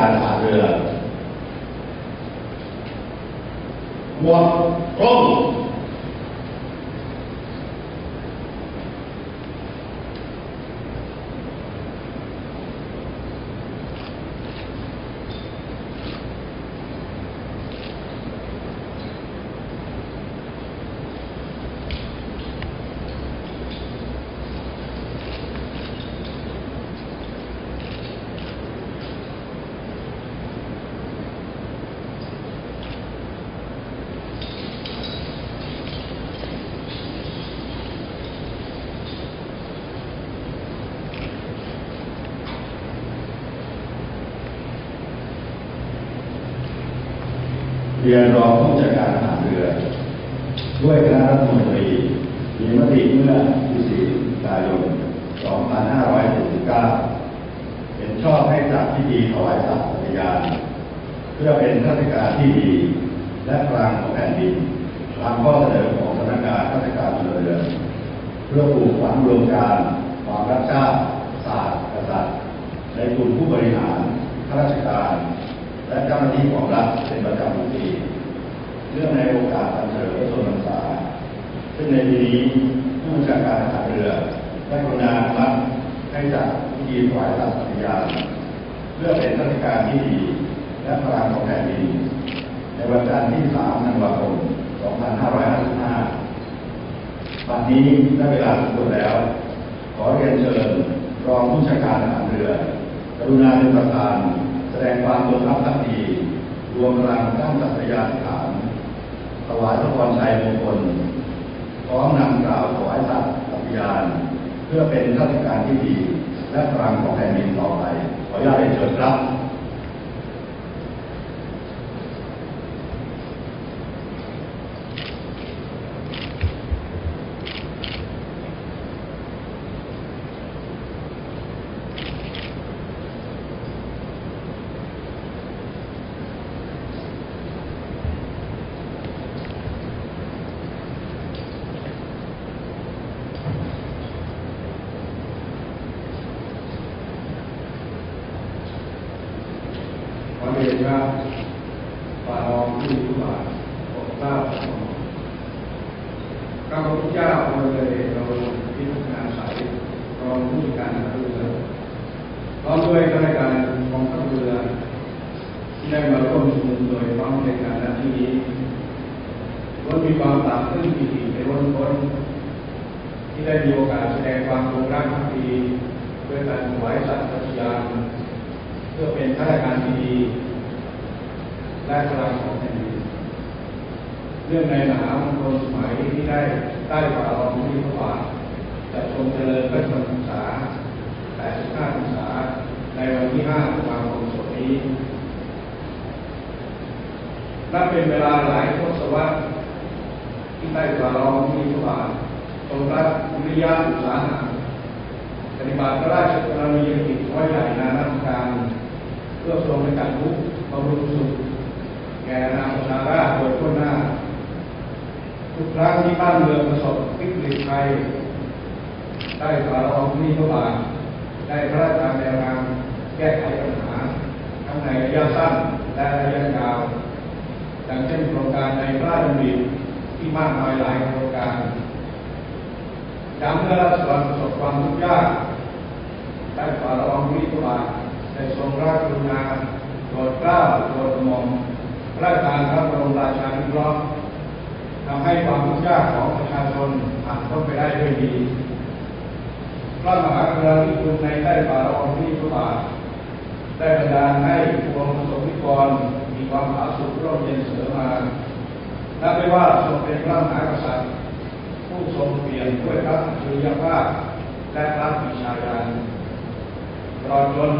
การทหารเรือหมวดกล้อง เรียนรองผู้จัดการทหารเรือ ด้วยคณะรัฐมนตรีมีมติเมื่อ24กันยายน 2569เห็นชอบให้จัดพิธีถวายสัตย์ปฏิญาณเพื่อเป็นข้าราชการที่ดี และกลางของแผ่นดินตามข้อเสนอของสำนักงานข้าราชการเรือเพื่อปลูกฝังรวมการความรักชาติศาสตร์กษัตริย์ในกลุ่มผู้บริหารข้าราชการ และเจ้าหน้าที่ของรัฐเป็นประจำทุกปีเรื่องในโอกาสวันเฉลิมพระชนมพรรษาซึ่งในปีนี้ผู้บัญชการทหารเรือได้กรุณานุมัติให้จัดพิธีถวายสัตย์ปฏิญาณเพื่อเป็นราชการที่ดี และพลังของแผ่นดินในวันจันทร์ที่ 3 ธันวาคม 2555บัดนี้ได้เวลาสมควรแล้ว ขอเรียนเชิญรองผู้บัญชการทหารเรือ กรุณาเป็นประธาน แสดงความจงรักภักดี ร วมพลังตั้งสัตยาธิษฐานถวายพระพรชัยมงคลพร้อมนำกล่าวถวายสัตย์ปฏิญาณ เพื่อเป็นราชการที่ดี และพลังของแผ่นดินต่อไป ขออนุญาตเรียนเชิญครับ ขอ เรียนครับฝ่าลองที่ทุกบาทปกเกล้าข้าพระพุทธเจ้าพลเรือเราพิพัฒนาสายรองผู้การทหารเรือพร้อมด้วยข้าราชการกองทัพเรือที่ได้มาร่วมชุมนุมโดยพร้อมในการณที่นี้ล้วนมีความต่างขึ้นปีติในล้นพ้นที่ได้มีโอกาสแสดงความจงรักภักดีด้วยการถวายสัตย์ปฏิญาณ พื่อเป็นข้าราชการที่ดีและพลังของแผ่นดินเรื่องในมหามงคลสมัยที่ได้ได้ฝ่าลองที่พระบาทจะทรงเจริญพระชนมพรรษา85พรรษาในวันที่5ตุลาคมศนี้นับเป็นเวลาหลายทศวรรษที่ได้ฝ่าลองที่พระบาททรงรับวิริยะอุตสาหะปฏิบัติพระราชกรณียกิจร้ใหญ่นานาการ พื่อทรงในการทุกบำรุงสุขแก่นางประชาราโดยทั่วหน้า ทุกครั้งที่บ้านเมืองประสบวิกฤตภัยได้ฝ่าละอองนี้พระบาทได้พระราชทานแนวทางแก้ไขปัญหา ทั้งในระยะสั้นและระยะยาวดังเช่นโครงการในพระราชดำริที่มากมายหลายโครงการย้ำเมื่อราชวังประสบความทุกข์ยากได้ฝ่าละอองนี้พระบาท ได้ทรงราชกรุณาโปรดเกล้าโปรดหม่อมพระราชทานพระบรมราชานุเคราะห์ทำให้ความทุกข์ยากของประชาชนผ่านพ้นไปได้ด้วยดี พระมหากรุณาธิคุณในใต้ฝ่าละอองที่พระบาทได้บันดาลให้ปวงประสบนิกรมีความผาสุกร่มเย็นเสมอมานับได้ว่าทรงเป็นพระมหากษัตริย์ ผู้ทรงเปลี่ยนด้วยพระอัจฉริยภาพและพระปิชาญาณ ตลอดจน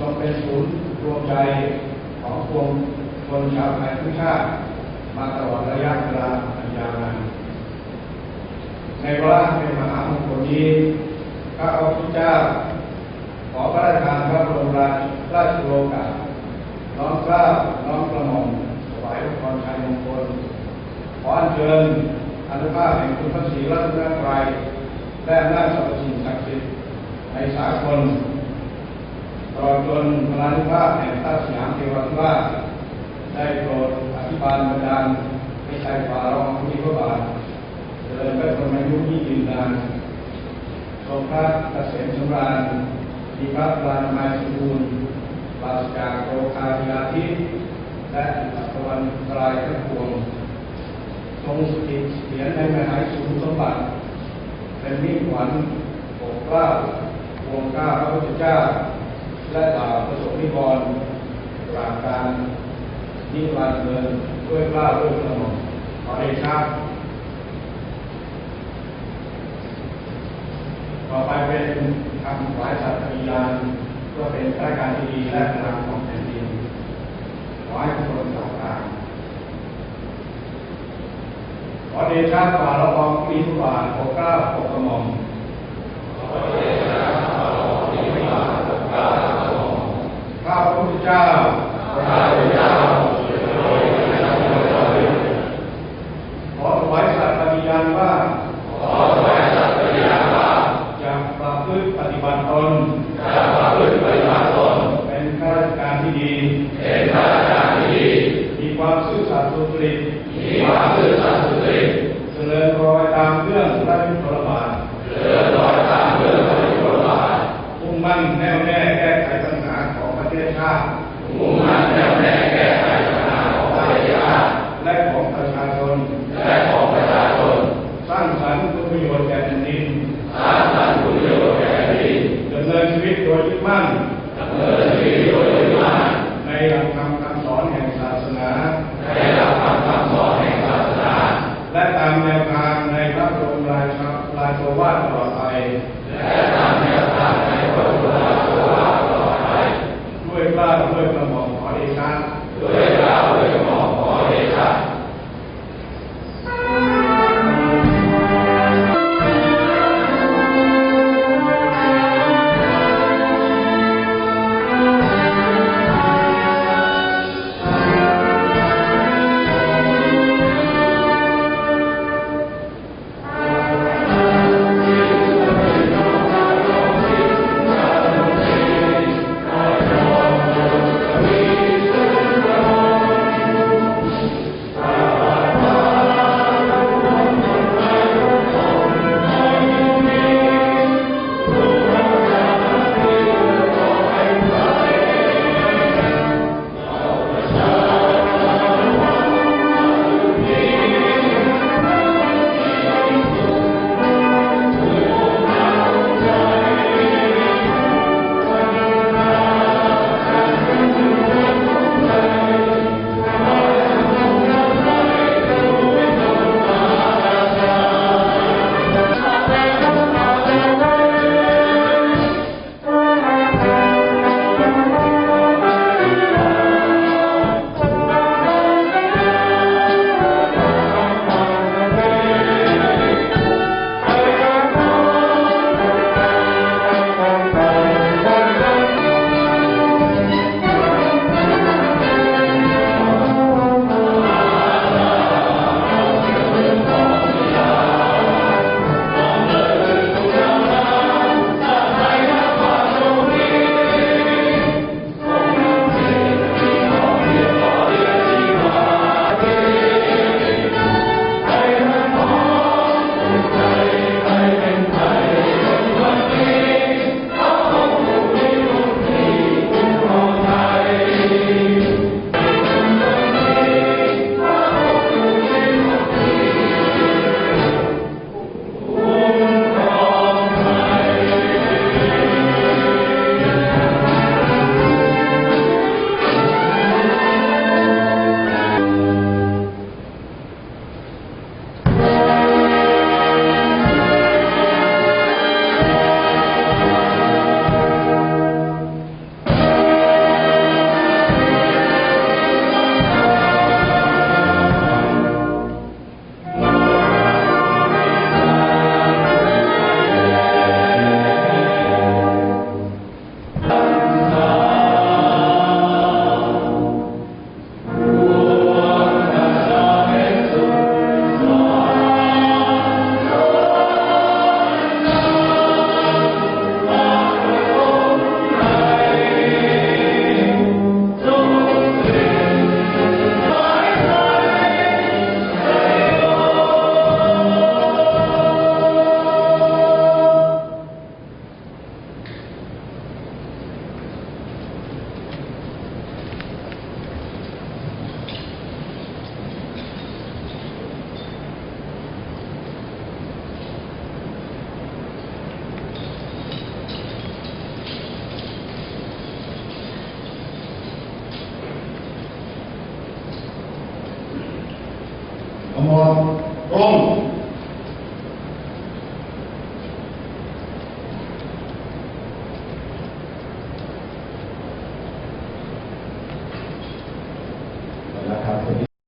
ทรงเป็นศูนย์รวมใจของปวงชนชาวไทยทุกชาติมาตลอดระยะเวลาอันยาวนานในวาระเป็นมหามงคลนี้ข้าพระพุทธเจ้า ขอพระราชทานพระบรมราชราชโองการน้อมกล้าน้อมกระหม่อมถวายพระพรชัยมงคลขออัญเชิญอนุภาพแห่งคุณพระศรีรัตนตรัยและอำนาจสรรพสิ่งศักดิ์สิทธิ์ในสากล ตลอดจนพลังนุภาพแห่งพระสยามเทวาธิราชได้โปรดอธิบาลบันดาลให้ใช้ฝ่ารองผู้มีพระบาทเจริญพระชนมายุที่ยืนนานทรงพระเกษมสำราญมีพระปรานามัยสมบูรณ์ปราศจากโรคาธิยาทิและอัตวันตรายทั้งปวงทรงสถิตเสียในมหาสูงสมบัติ เป็นมิ่งขวัญปกเกล้าวงก้าพระพุทธเจ้า และบ่าวประสบนิกรปราการนิรันดร์เงินด้วยกล้าด้วยกระหม่อมขอเดชะต่อไปเป็นคำถวายสัตย์ปฏิญาณเพื่อเป็นข้าราชการที่ดีและพลังของแผ่นดินขอให้ทุกคนต่อตามขอเดชะฝ่าละอองมีทุบาทปกกล้าปกกระหม่อมข้า พระพุทธเจ้าขอถวายสัตย์ปฏิญาณว่าจะประพฤติปฏิบัติตนเป็นข้าราชการที่ดีมีความซื่อสัตย์สุจริตเจริญรอยตามเรื่องพระยุทธบาทมุ่งมั่นแน่วแน่แก้ไขปัญหาของประเทศชาติและ